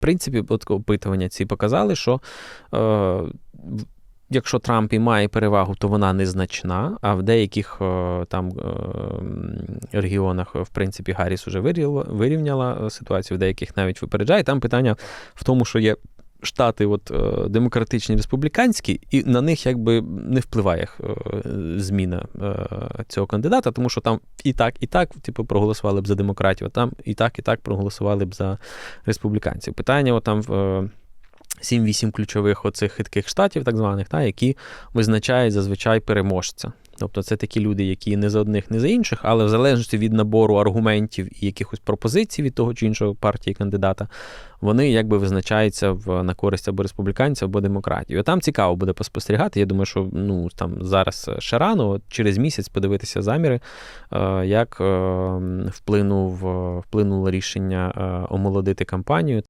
принципі, от опитування ці показали, що е, якщо Трамп і має перевагу, то вона незначна, а в деяких е, там е, регіонах, в принципі, Гарріс уже вирівняла, вирівняла е, ситуацію, в деяких навіть випереджає. Там питання в тому, що є. Штати, от е, демократичні республіканські, і на них якби не впливає е, зміна е, цього кандидата, тому що там і так, і так, типу, проголосували б за демократів, а там і так, і так проголосували б за республіканців. Питання от там в. е, 7-8 ключових оцих хитких штатів, так званих, та, які визначають зазвичай переможця. Тобто це такі люди, які не за одних, не за інших, але в залежності від набору аргументів і якихось пропозицій від того чи іншого партії кандидата, вони якби визначаються в, на користь або республіканців, або демократів. Там цікаво буде поспостерігати. Я думаю, що ну, там зараз ще рано, через місяць подивитися заміри, е, як е, вплинув, вплинуло рішення е, омолодити кампанію.